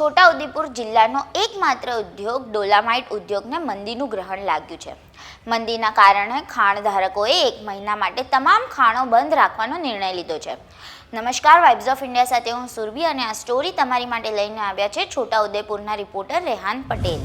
છોટાઉદેપુર જિલ્લાનો એકમાત્ર ઉદ્યોગ ડોલામાઇટ ઉદ્યોગને મંદીનું ગ્રહણ લાગ્યું છે. મંદીના કારણે ખાણ ધારકોએ એક મહિના માટે તમામ ખાણો બંધ રાખવાનો નિર્ણય લીધો છે. નમસ્કાર વાઇબ્સ ઓફ ઇન્ડિયા સાથે હું સુરભી અને આ સ્ટોરી તમારી માટે લઈને આવ્યા છે છોટાઉદેપુરના રિપોર્ટર રેહાન પટેલ.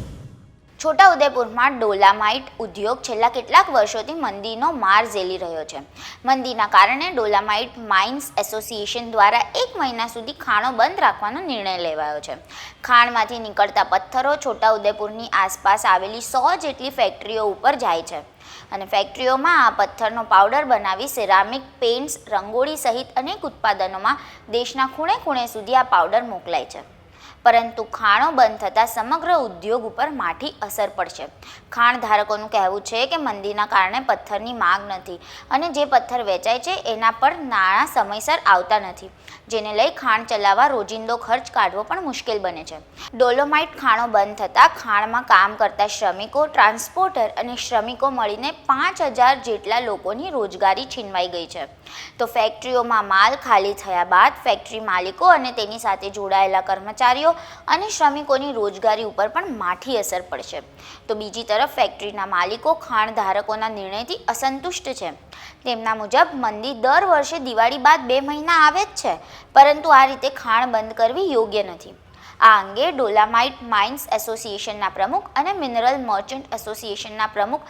છોટાઉદેપુરમાં ડોલામાઇટ ઉદ્યોગ છેલ્લા કેટલાક વર્ષોથી મંદીનો માર ઝેલી રહ્યો છે. મંદીના કારણે ડોલામાઇટ માઇન્સ એસોસિએશન દ્વારા એક મહિના સુધી ખાણો બંધ રાખવાનો નિર્ણય લેવાયો છે. ખાણમાંથી નીકળતા પથ્થરો છોટાઉદેપુરની આસપાસ આવેલી સો જેટલી ફેક્ટરીઓ ઉપર જાય છે. અને ફેક્ટરીઓમાં આ પથ્થરનો પાવડર બનાવી સિરામિક પેઇન્ટ્સ, રંગોળી સહિત અનેક ઉત્પાદનોમાં દેશના ખૂણે ખૂણે સુધી આ પાવડર મોકલાય છે. પરંતુ ખાણો બંધ થતાં સમગ્ર ઉદ્યોગ ઉપર માઠી અસર પડશે. ખાણ ધારકોનું કહેવું છે કે મંદીના કારણે પથ્થરની માંગ નથી અને જે પથ્થર વેચાય છે એના પર નાણાં સમયસર આવતા નથી, જેને લઈ ખાણ ચલાવવા રોજિંદો ખર્ચ કાઢવો પણ મુશ્કેલ બને છે. ડોલોમાઇટ ખાણો બંધ થતાં ખાણમાં કામ કરતા શ્રમિકો, ટ્રાન્સપોર્ટર અને શ્રમિકો મળીને પાંચ હજાર જેટલા લોકોની રોજગારી છીનવાઈ ગઈ છે. તો ફેક્ટરીઓમાં માલ ખાલી થયા બાદ ફેક્ટરી માલિકો અને તેની સાથે જોડાયેલા કર્મચારીઓ અને શ્રમિકોની રોજગારી ઉપર પણ માઠી અસર પડશે. તો બીજી તરફ ફેક્ટરીના માલિકો ખાણ ધારકોના નિર્ણયથી અસંતુષ્ટ છે. તેમના મુજબ મંદી દર વર્ષે દિવાળી બાદ બે મહિના આવે જ છે, પરંતુ આ રીતે ખાણ બંધ કરવી યોગ્ય નથી. આ અંગે ડોલામાઇટ માઇન્સ એસોસિએશનના પ્રમુખ અને મિનરલ મર્ચન્ટ એસોસિએશનના પ્રમુખ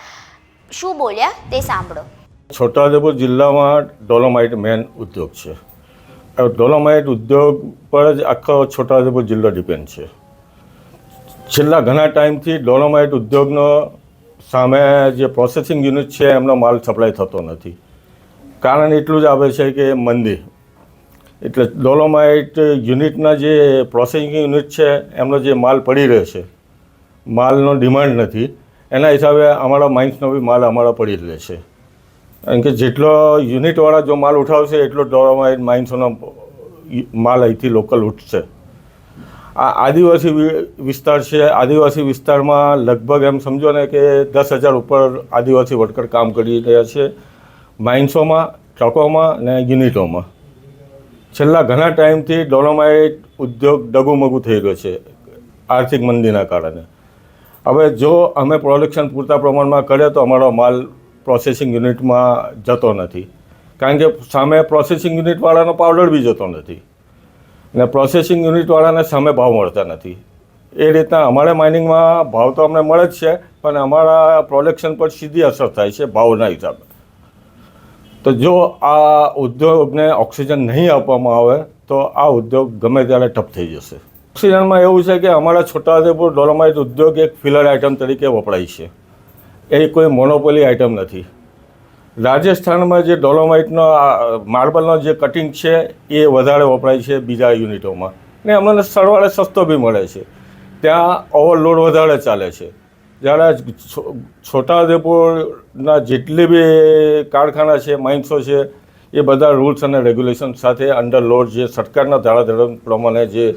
શું બોલ્યા તે સાંભળો. છોટાઉદેપુર જિલ્લામાં ડોલોમાઇટ મેન ઉદ્યોગ છે. ડોલોમાઇટ ઉદ્યોગ પર જ આખો છોટાઉદેપુર જિલ્લો ડિપેન્ડ છે. છેલ્લા ઘણા ટાઈમથી ડોલોમાઇટ ઉદ્યોગનો સામે જે પ્રોસેસિંગ યુનિટ છે, એમનો માલ સપ્લાય થતો નથી. કારણ એટલું જ આવે છે કે મંદી. એટલે ડોલોમાઇટ યુનિટના જે પ્રોસેસિંગ યુનિટ છે, એમનો જે માલ પડી રહે છે, માલનો ડિમાન્ડ નથી. એના હિસાબે અમારા માઇન્સનો બી માલ અમારા પડી રહે છે. કારણ કે જેટલો યુનિટવાળા જો માલ ઉઠાવશે, એટલો ડોળામાં માઇન્સોનો માલ અહીંથી લોકલ ઉઠશે. આ આદિવાસી વિસ્તાર છે. આદિવાસી વિસ્તારમાં લગભગ એમ સમજો ને કે દસ હજાર ઉપર આદિવાસી વર્કર કામ કરી રહ્યા છે. માઇન્સોમાં ટ્રકોમાં ને યુનિટોમાં. છેલ્લા ઘણા ટાઈમથી ડોલોમાઇટ ઉદ્યોગ ડગુમગુ થઈ રહ્યો છે, આર્થિક મંદીના કારણે. હવે જો અમે પ્રોડક્શન પૂરતા પ્રમાણમાં કરીએ તો અમારો માલ પ્રોસેસિંગ યુનિટમાં જતો નથી. કારણ કે સામે પ્રોસેસિંગ યુનિટવાળાનો પાવડર બી જતો નથી. ને પ્રોસેસિંગ યુનિટવાળાને સામે ભાવ મળતા નથી. એ રીતના અમારે માઇનિંગમાં ભાવ તો અમને મળે જ છે, પણ અમારા પ્રોડક્શન પર સીધી અસર થાય છે ભાવના હિસાબે. તો જો આ ઉદ્યોગને ઓક્સિજન નહીં આપવામાં આવે, તો આ ઉદ્યોગ ગમે ત્યારે ઠપ થઈ જશે. ઓક્સિજનમાં એવું છે કે અમારા છોટાઉદેપુર ડોલોમાઇટ ઉદ્યોગ એક ફિલર આઇટમ તરીકે વપરાય છે. એ કોઈ મોનોપોલી આઇટમ નથી. રાજસ્થાનમાં જે ડોલોમાઇટનો માર્બલનો જે કટિંગ છે, એ વધારે વપરાય છે બીજા યુનિટોમાં. ને અમને સરવાળે સસ્તો બી મળે છે. ત્યાં ઓવરલોડ વધારે ચાલે છે. જ્યારે છોટાઉદેપુરના જેટલી બી કારખાના છે, માઇન્સો છે, એ બધા રૂલ્સ અને રેગ્યુલેશન સાથે અંડર લોડ જે સરકારના ધારાધોરણ પ્રમાણે જે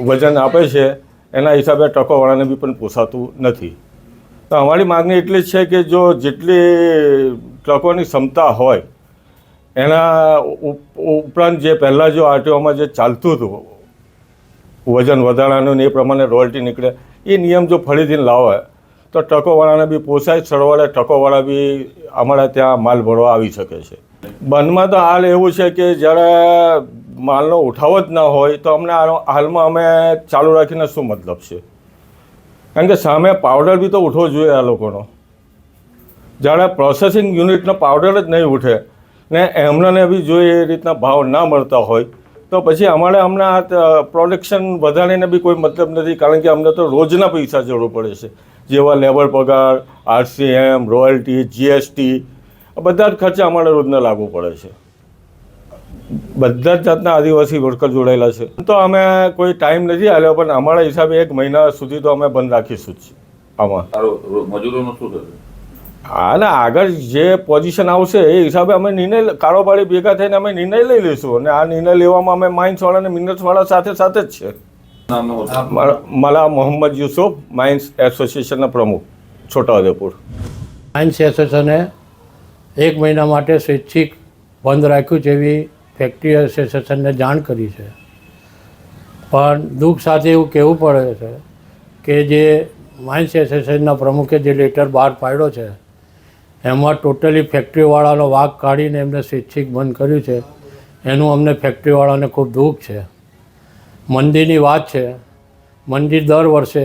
વજન આપે છે, એના હિસાબે ટકોવાળાને બી પણ પોસાતું નથી. તો અમારી માગણી એટલી છે કે જો જેટલી ટ્રકોની ક્ષમતા હોય, એના ઉપ- ઉપરાંત જે પહેલાં જો આરટીઓમાં જે ચાલતું હતું, વજન વધારાનું એ પ્રમાણે રોયલ્ટી નીકળે, એ નિયમ જો ફરીથી લાવે, તો ટ્રકોવાળાને બી પોસાય, સરવાળે ટ્રકોવાળા બી અમારા ત્યાં માલ ભરવા આવી શકે છે. બંધમાં તો હાલ એવું છે કે જ્યારે માલનો ઉઠાવો જ ન હોય, તો અમને હાલમાં અમે ચાલુ રાખીને શું મતલબ છે? કારણ કે સામે પાવડર બી તો ઉઠવો જોઈએ આ લોકોનો. જ્યારે પ્રોસેસિંગ યુનિટનો પાવડર જ નહીં ઉઠે ને એમને બી જોઈએ એ રીતના ભાવ ના મળતા હોય, તો પછી અમારે અમને આ પ્રોડક્શન વધારીને બી કોઈ મતલબ નથી, કારણ કે અમને તો રોજના પૈસા જરૂર પડે છે. જેવા લેબર પગાર આરસીએમ રોયલ્ટી જીએસટી બધા જ ખર્ચા અમારે રોજના લાગુ પડે છે. બધા જ જાતના આદિવાસી વર્કર જોડાયેલા છે. તો અમે કોઈ ટાઈમ નથી આવ્યો પણ અમારા હિસાબે એક મહિના સુધી તો અમે બંધ રાખીશું જ આમાં. મજૂરોનું શું થશે? હા ને આગળ જે પોઝિશન આવશે એ હિસાબે અમે નિર્ણય કારોબારી ભેગા થઈને અમે નિર્ણય લઈ લઈશું અને આ નિર્ણય લેવામાં અમે માઇન્સવાળા અને મિનરલ્સવાળા સાથે સાથે જ છે. મારા મોહમ્મદ યુસુફ માઇન્સ એસોસિએશનના પ્રમુખ છોટાઉદેપુર. માઇન્સ એસોસિએશને એક મહિના માટે સ્વૈચ્છિક બંધ રાખ્યું જેવી ફેક્ટરી એસોસિએશનને જાણ કરી છે. પણ દુઃખ સાથે એવું કહેવું પડે છે કે જે માઇન્સ એસોસિએશનના પ્રમુખે જે લેટર બહાર પાડ્યો છે, એમાં ટોટલી ફેક્ટરીવાળાનો વાઘ કાઢીને એમને સ્વૈચ્છિક બંધ કર્યું છે, એનું અમને ફેક્ટરીવાળાને ખૂબ દુઃખ છે. મંદીની વાત છે મંદિર દર વર્ષે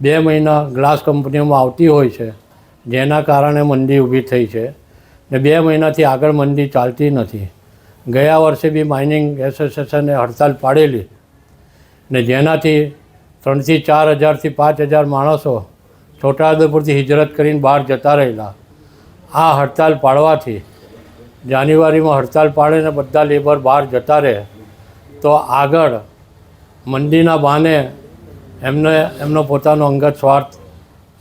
બે મહિના ગ્લાસ કંપનીઓમાં આવતી હોય છે, જેના કારણે મંદી ઊભી થઈ છે ને બે મહિનાથી આગળ મંદી ચાલતી નથી. ગયા વર્ષે બી માઇનિંગ એસોસિએશને હડતાલ પાડેલી. ને જેનાથી ત્રણથી ચાર હજારથી પાંચ હજાર માણસો છોટાઉદેપુરથી હિજરત કરીને બહાર જતા રહેલા. આ હડતાલ પાડવાથી જાન્યુઆરીમાં હડતાલ પાડે ને બધા લેબર બહાર જતા રહે. તો આગળ મંદીના બહાને એમને, એમનો પોતાનો અંગત સ્વાર્થ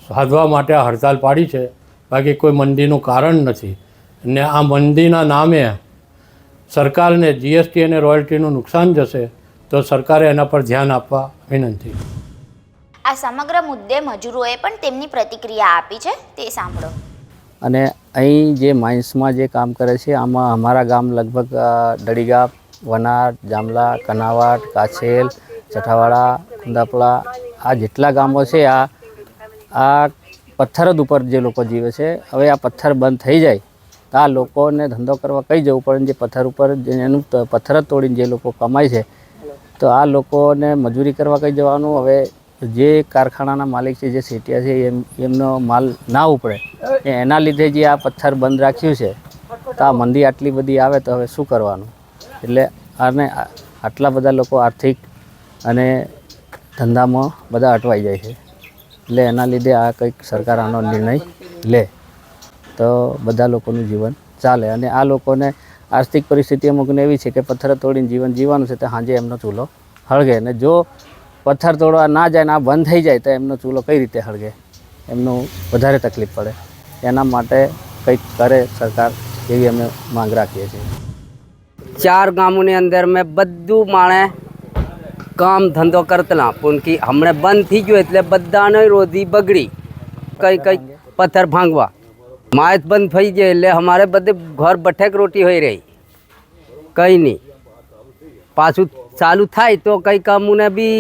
સાધવા માટે આ હડતાલ પાડી છે. બાકી કોઈ મંદીનું કારણ નથી. ને આ મંદીના નામે સરકારને જીએસટી અને રોયલ્ટીનું નુકસાન જશે તો સરકારે એના પર ધ્યાન આપવા વિનંતી. આ સમગ્ર મુદ્દે મજૂરોએ પણ તેમની પ્રતિક્રિયા આપી છે તે સાંભળો. અને અહીં જે માઇન્સમાં જે કામ કરે છે આમાં અમારા ગામ લગભગ દડીગામ વનાટ જામલા કનાવાટ કાછેલ ચઠાવાડા કુંદાપલા આ જેટલા ગામો છે આ આ પથ્થર જ ઉપર જે લોકો જીવે છે હવે આ પથ્થર બંધ થઈ જાય તો આ લોકોને ધંધો કરવા કઈ જવું પડે જે પથ્થર ઉપર એનું પથ્થર જ તોડીને જે લોકો કમાય છે, તો આ લોકોને મજૂરી કરવા કઈ જવાનું? હવે જે કારખાનાના માલિક છે, જે સેટિયા છે, એમ, એમનો માલ ના ઉપડે. એના લીધે જે આ પથ્થર બંધ રાખ્યું છે, તો આ મંદી આટલી બધી આવે તો હવે શું કરવાનું? એટલે આને આટલા બધા લોકો આર્થિક અને ધંધામાં બધા અટવાઈ જાય છે. એટલે એના લીધે આ કંઈક સરકાર આનો નિર્ણય લે. તો બધા લોકોનું જીવન ચાલે. અને આ લોકોને આર્થિક પરિસ્થિતિ અમુકને એવી છે કે પથ્થર તોડીને જીવન જીવવાનું છે, તો સાંજે એમનો ચૂલો હળગે. અને જો પથ્થર તોડવા ના જાય ને આ બંધ થઈ જાય, તો એમનો ચૂલો કઈ રીતે હળગે? એમનું વધારે તકલીફ પડે. એના માટે કંઈક કરે સરકાર એવી અમે માંગ રાખીએ છીએ. ચાર ગામોની અંદર મેં બધું માણે કામ ધંધો કરતલા. પણ કે હમણાં બંધ થઈ ગયો એટલે બધાને રોધી બગડી. કઈ કઈ પથ્થર ભાંગવા. માયત બંધ થઈ જાય એટલે અમારે બધે ઘર બઠેક રોટી હોઈ રહી. કંઈ નહીં. પાછું ચાલુ થાય તો કંઈ કામુને બી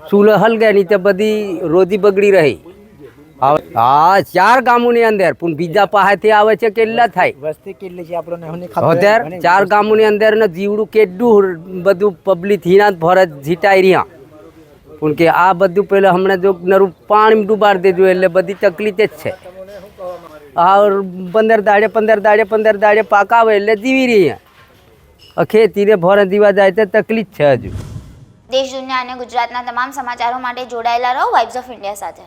ચૂલો હલગે નહીં તો બધી રોજી બગડી રહી. હા ચાર ગામોની અંદર. પણ બીજા પાસેથી આવે છે કેટલા થાય? વસ્તી કેટલી છે આપણને અત્યારે ચાર ગામોની અંદર ને જીવડું કેટલું બધું પબ્લિક હિના ભરે જીટાઈ રહ્યા. પણ કે આ બધું પહેલાં હમણાં જો નરું પાણી ડૂબાડી દેજો એટલે બધી તકલીફ જ છે. આ પંદર દાડે પંદર દાડે પંદર દાડે પાક આવે એટલે જીવી રહ્યા ખેતીને ભરે દીવા જાય તો તકલીફ છે હજુ. દેશ, દુનિયા અને ગુજરાતના તમામ સમાચારો માટે જોડાયેલા રહો વાઇબ્સ ઓફ ઇન્ડિયા સાથે.